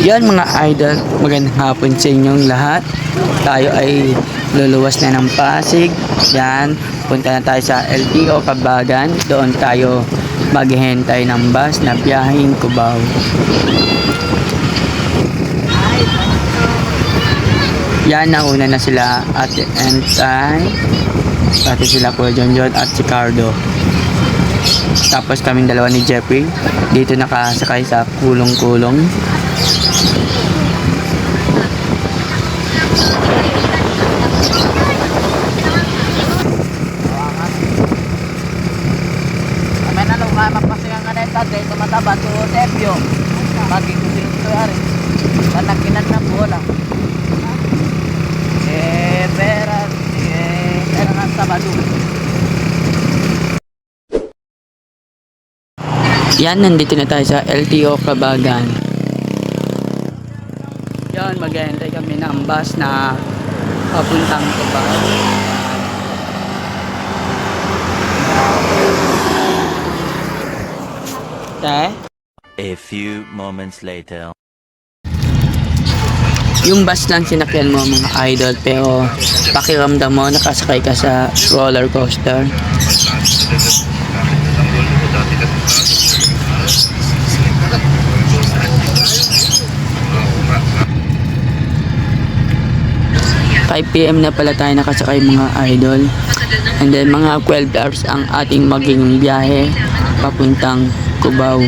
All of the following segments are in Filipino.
Yan mga idol, magandang hapon sa inyong lahat. Tayo ay luluwas na ng Pasig. Yan, punta na tayo sa LTO Kabagan. Doon tayo maghihintay ng bus na biyahing Cubao. Yan, nauna na sila Ate Entay, pati sila Kuya John John at si Cardo. Tapos kaming dalawa ni Jeffrey, dito nakasakay sa kulong-kulong. Yan, nandito na tayo sa LTO Kabagan. Yan, maghihintay kami ng bus na papuntang Cubao. Te? A few moments later. Yung bus lang sinakyan mo mga idol pero pakiramdam mo nakasakay ka sa roller coaster. Five PM na pala tayo nakasakay mga idol. And then mga 12 hours ang ating maging biyahe papuntang Cubao.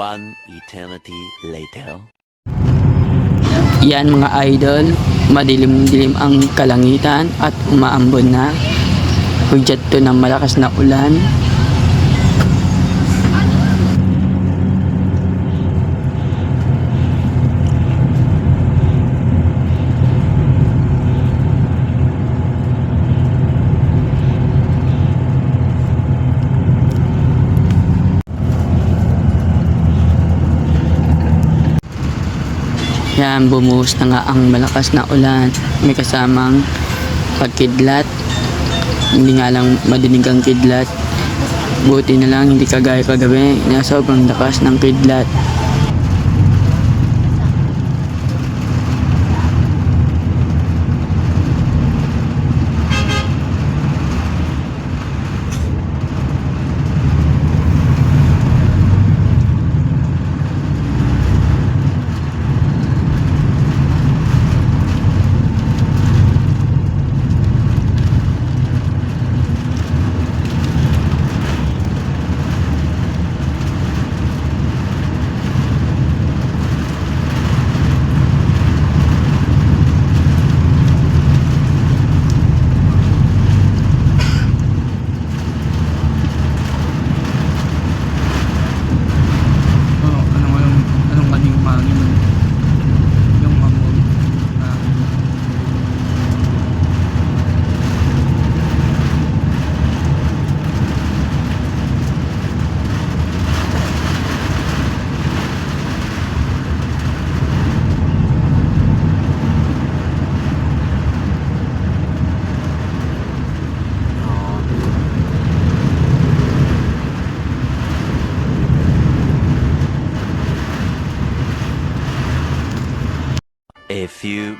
One eternity later. Yan mga idol, madilim-dilim ang kalangitan at umaambon na. Hudyat to ng malakas na ulan. Yan, bumuhos na nga ang malakas na ulan. May kasamang pagkidlat. Hindi nga lang madinig ang kidlat. Buti na lang hindi kagaya kagabi na sobrang lakas ng kidlat.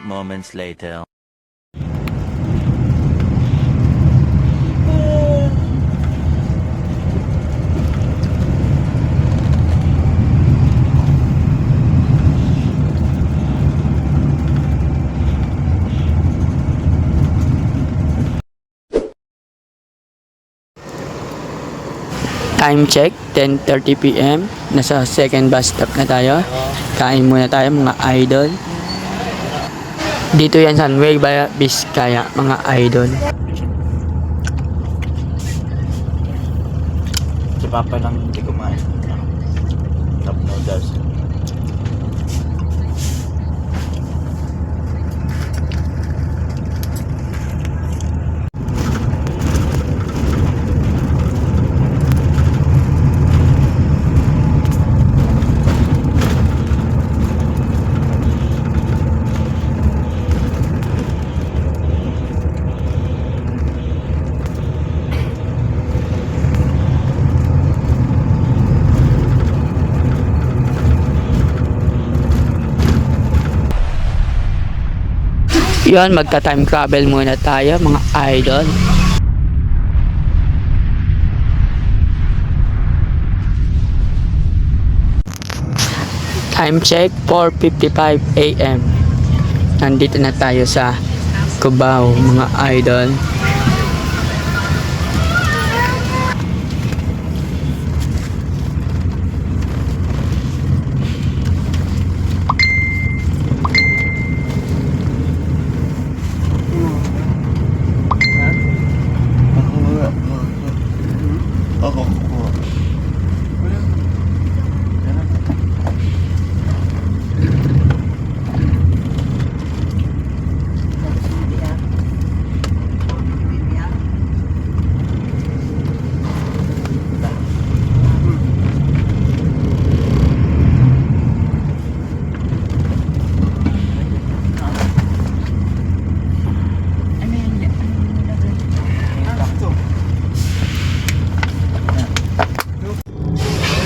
Moments later. Time check, 10.30pm. Nasa second bus stop na tayo. Kain muna tayo mga idol. Dito yan sa Nueva Vizcaya, mga idol. Si Papa lang hindi kumain. Cup noodles. Yun, magka-time travel muna tayo, mga idol. Time check, 4.55 a.m. Nandito na tayo sa Cubao, mga idol.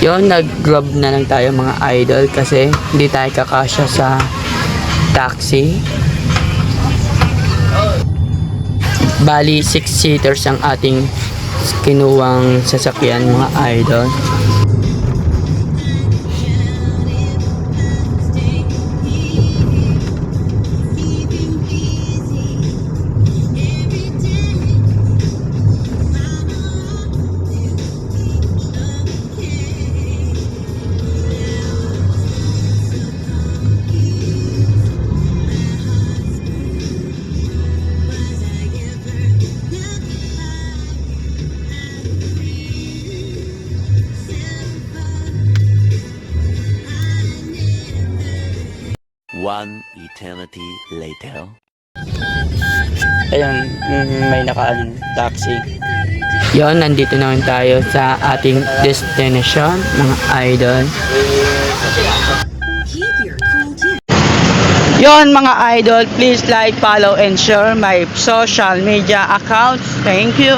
Yun, nag-grab na lang tayo mga idol kasi hindi tayo kakasya sa taxi. Bali, 6 seaters ang ating kinuwang sasakyan mga idol. One eternity later. Ayun, mm, may nakaaling taxi. Yon, nandito naman tayo sa ating destination, mga idol. Yon mga idol, please like, follow, and share my social media accounts. Thank you.